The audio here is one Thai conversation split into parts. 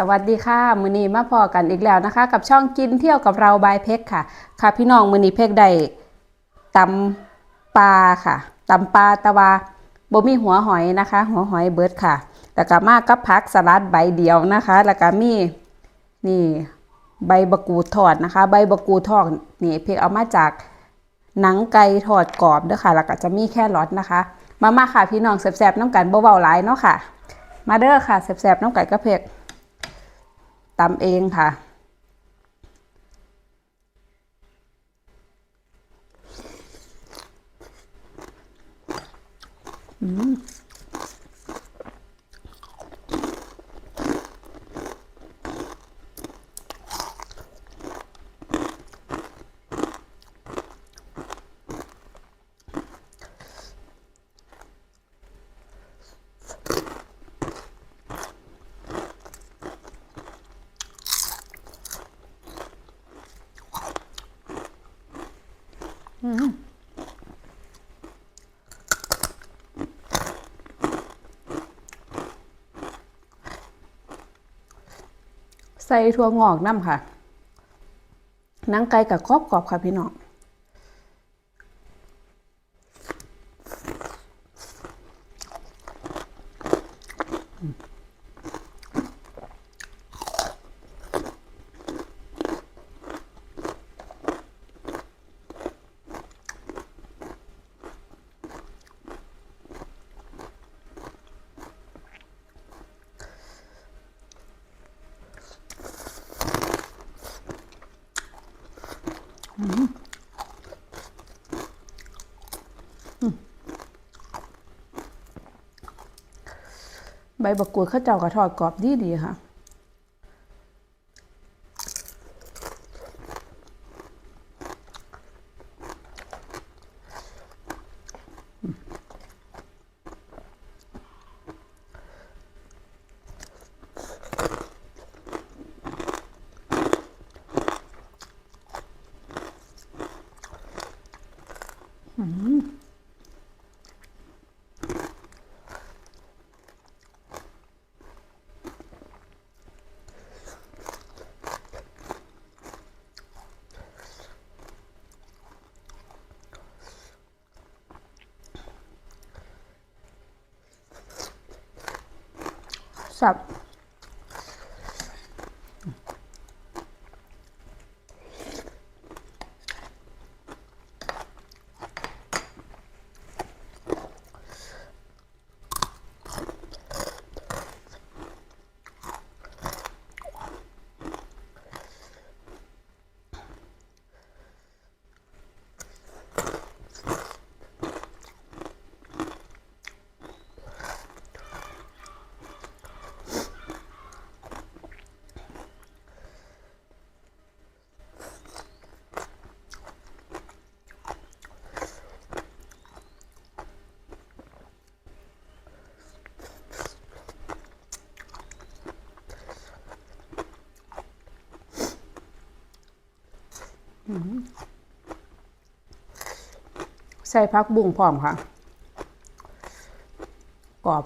สวัสดีค่ะ มือนี้มาพอกันอีกแล้วนะคะ กับช่องกินเที่ยวกับเราบายเพกค่ะ ค่ะพี่น้องมือนี้เพกได้ตำปลาค่ะตำปลาตะวาบ่มีหัวหอยนะคะ หัวหอยเบิร์ดค่ะ แล้วก็มากับผักสลัดใบเดียวนะคะ แล้วก็มีนี่ใบบะกูทอดนะคะ ใบบะกูทอดนี่เพกเอามาจากหนังไก่ทอดกรอบด้อค่ะ แล้วก็จะมีแค่รสนะคะ มามาค่ะพี่น้องแซ่บๆน้ำกันบ่เบาๆหลายเนาะค่ะ มาเด้อค่ะแซ่บๆน้ำไก่กระเพก ตำเองค่ะ ใส่ถั่วงอกน้ำค่ะนังไก่กับกรอบกรอบค่ะพี่น้อง ใบบักกูดข้าวเจ้ากระทอดกรอบดีดีค่ะ สับ ใส่พักบุ้งพร้อมค่ะ กรอบ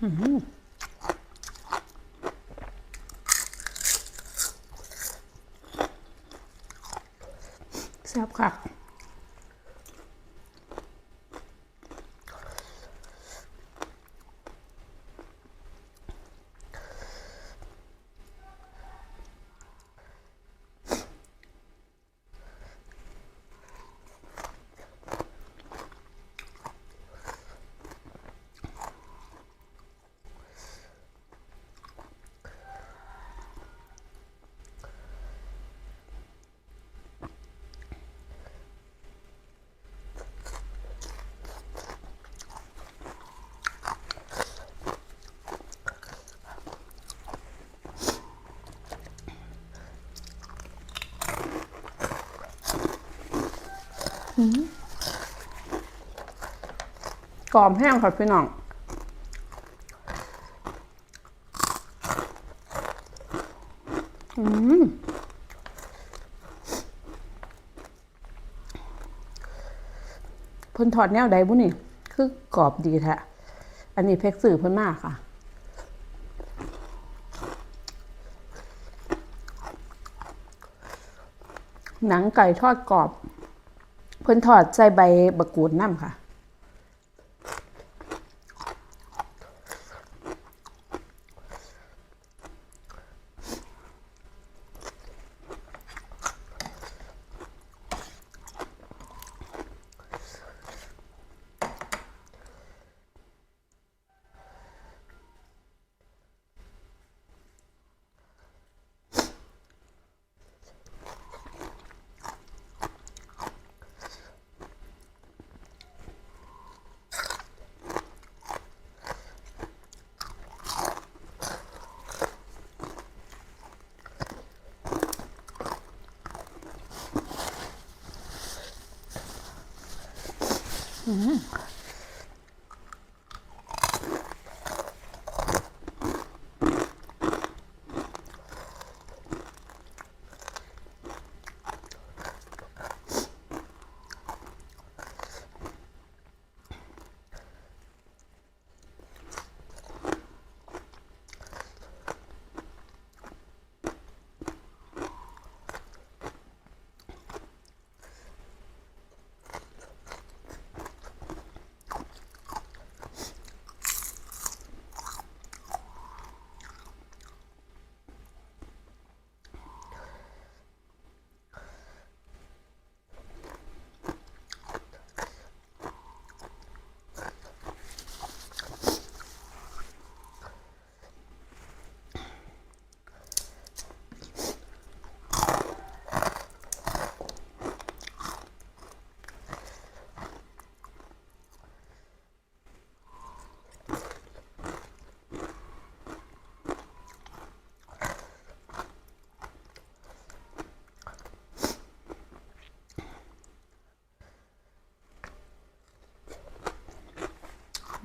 แซ่บค่ะ กรอบแห้งค่ะพี่น้องอืมเพิ่นถอดแนวใดบุนี่ คือกรอบดีแท้อันนี้เพกสื่อเพิ่นมากค่ะหนังไก่ทอดกรอบ พิ่นทอดใส่ใบบักกูดน้ำค่ะ Mm-hmm.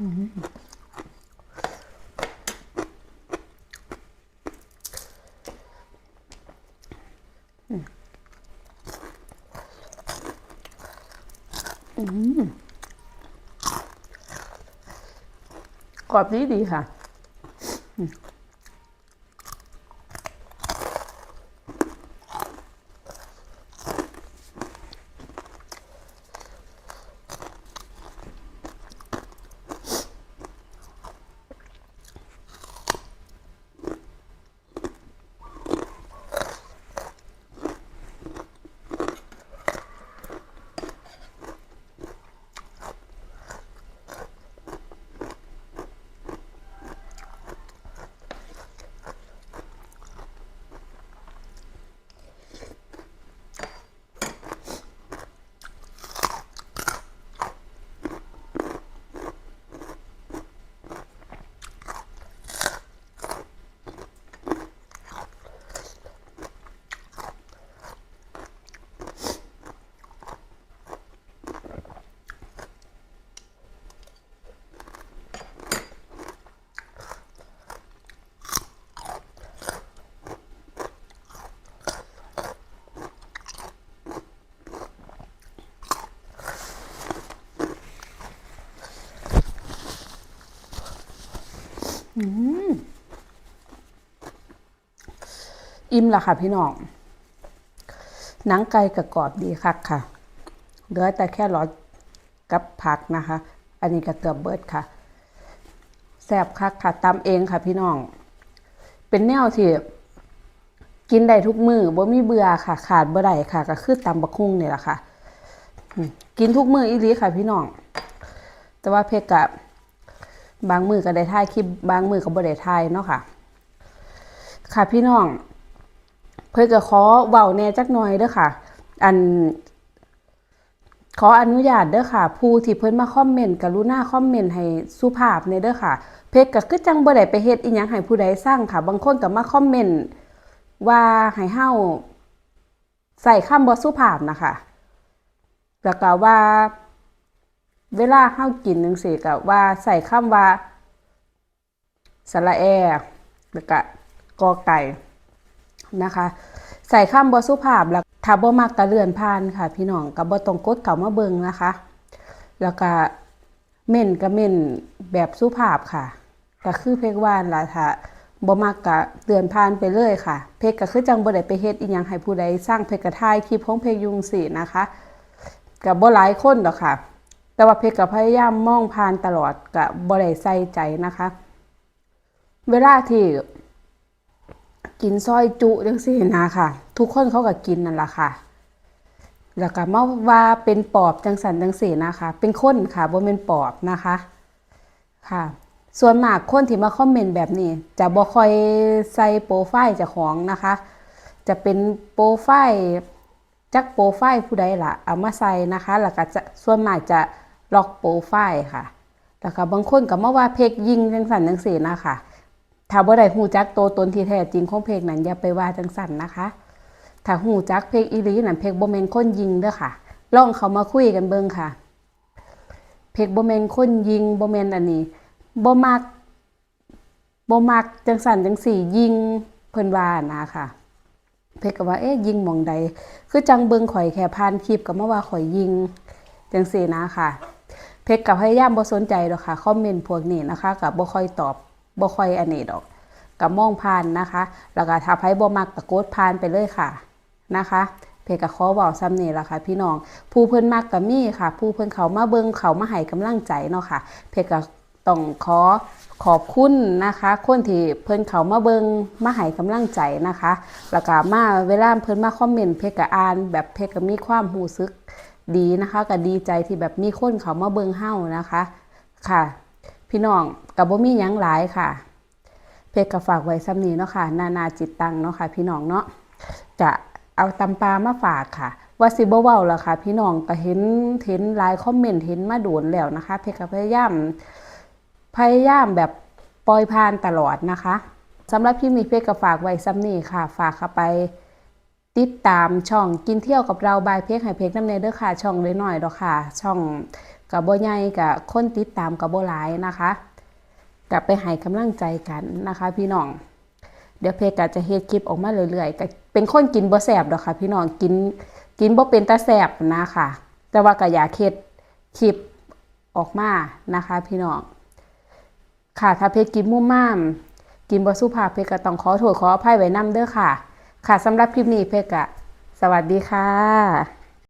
กรอบดีดีค่ะ อิ่มละค่ะพี่น้อง หนังไก่กับกรอบดีคักค่ะ เหลือแต่แค่รอดกับผักนะคะ อันนี้ก็เกือบเบิดค่ะ แซ่บคักค่ะตำเองค่ะพี่น้อง เป็นแนวที่กินได้ทุกมือบ่มีเบื่อค่ะ ขาดบ่ได้ค่ะ ก็คือตำบักคุ้งนี่แหละค่ะ กินทุกมืออีลีค่ะพี่น้อง แต่ว่าเพกกั บางมือก็ได้ถ่ายคลิปบางมือก็บ่ได้ถ่ายเนาะค่ะ ค่ะพี่น้อง เพื่อก็ขอเว้าแน่จักหน่อยเด้อค่ะ อัน ขออนุญาตเด้อค่ะ ผู้ที่เพิ่นมาคอมเมนต์กรุณาคอมเมนต์ให้สุภาพในเด้อค่ะ เพจก็คือจังบ่ได้ไปเฮ็ดอีหยังให้ผู้ใดสร้างค่ะ บางคนก็มาคอมเมนต์ว่าให้เฮาใส่คำบ่สุภาพนะคะแล้วก็ว่า เวลาเฮากินจังซี่ก็ว่าใส่คำว่าสระแอแล้วก็กอไก่นะคะ ใส่ข้ามบสุภาพแล้วถ้าบ่มักกระเลื่อนผ่านค่ะ พี่น้องก็บ่ต้องกดเข้ามาเบิ่งนะคะ แล้วก็เม่นก็เม่นแบบสุภาพค่ะก็คือเพกว่านล่ะถ้าบ่มักก็เตือนผ่านไปเลยค่ะ เพกก็คือจังบ่ได้ไปเฮ็ดอีหยังให้ผู้ใดสร้างเพกก็ถ่ายคลิปของเพกยุงสินะคะก็บ่หลายคนดอกค่ะ แต่ว่าเพกก็พยายามมองผ่านตลอดก็บ่ได้ใส่ใจนะคะ เวลาที่กินซอยจุจังซี่นะค่ะ ทุกคนเขาก็กินนั่นแหละค่ะ แล้วก็มาว่าเป็นปอบจังสันจังสีนะคะ เป็นคนค่ะบ่เป็นปอบนะคะค่ะ ส่วนมากคนที่มาคอมเมนต์แบบนี้ จะบ่ค่อยใส่โปรไฟล์จ้าของนะคะ จะเป็นโปรไฟล์จักโปรไฟล์ผู้ใดล่ะเอามาใส่นะคะ แล้วก็จะส่วนมากจะ ล็อกโปรไฟล์ค่ะแล้วก็บางคนก็มาว่าเพกยิงจังสันจังสีนะคะถ้าบ่ได้ฮู้จักตัวตนที่แท้จริงของเพลงนั้นอย่าไปว่าจังสันนะคะ ถ้าฮู้จักเพลงอีลีนั่นเพลงบ่แม่นคนยิงเด้อค่ะลองเขามาคุยกันเบิ่งค่ะ เพลงบ่แม่นคนยิงบ่แม่นอันนี้บ่มักบ่มักจังสันจังสี่ยิงเพิ่นว่านะค่ะเพลงก็ว่าเอ๊ะยิงมองใด คือจังเบิ่งข่อยแค่ผ่านคลิปก็มาว่าข่อยยิงจังสี่นะค่ะ เพกกับพยายามบ่สนใจดอกค่ะคอมเมนต์พวกนี้นะคะกับบ่ค่อยตอบบ่ค่อยอันนี้ดอกกับมองผ่านนะคะ แล้วก็ถ้าไผบ่มักก็กดผ่านไปเลยค่ะนะคะ เพกกับขอเว้าซ้ำนี่ละค่ะ พี่น้องผู้เพิ่นมักก็มีค่ะ ผู้เพิ่นเขามาเบิงเขามาให้กำลังใจเนาะค่ะ เพกก็ต้องขอขอบคุณนะคะ คนที่เพิ่นเขามาเบิงมาให้กำลังใจนะคะ แล้วก็มาเวลาเพิ่นมาคอมเมนต์เพกก็อ่าน แบบเพกก็มีความรู้สึก ดีนะคะก็ดีใจที่แบบมีคนเขามาเบิงเฮ้านะคะค่ะ พี่น้องกับบ่มียังหลายค่ะ เพจก็ฝากไว้ซ้ำนี้เนาะค่ะ นานาจิตตังเนาะค่ะ พี่น้องเนาะจะเอาตำปลามาฝากค่ะว่าสิบ่เว้าล่ะค่ะ พี่น้องก็เห็นเห็นหลายคอมเมนต์เห็นมาโดนแล้วนะคะ เพจก็พยายามพยายามแบบปล่อยผ่านตลอดนะคะสำหรับพี่มีเพจก็ฝากไว้ซ้ำนี้ค่ะ ฝากเข้าไป ติดตามช่องกินเที่ยวกับเราบายเพกไห้เพกน้ำเนเด้อค่ะ ช่องเล็กหน่อยดอกค่ะ ช่องกับโบใหญ่กับคนติดตามกับโบหลายนะคะกลับไปให้กำลังใจกันนะคะ พี่น้อง เดี๋ยวเพกก็จะเฮ็ดคลิปออกมาเรื่อยๆก็เป็นคนกินบ่แสบดอกค่ะ พี่น้องกินกินบ่เป็นตาแสบนะคะแต่ว่าก็อยากเฮ็ดคลิปออกมานะคะ พี่น้องค่ะถ้าเพกกินมุ่มม่าม กินบ่สุภาพเพกก็ต้องขอโทษขออภัยไว้นํเด้อค่ะ ค่ะสำหรับคลิปนี้เพกอะสวัสดีค่ะ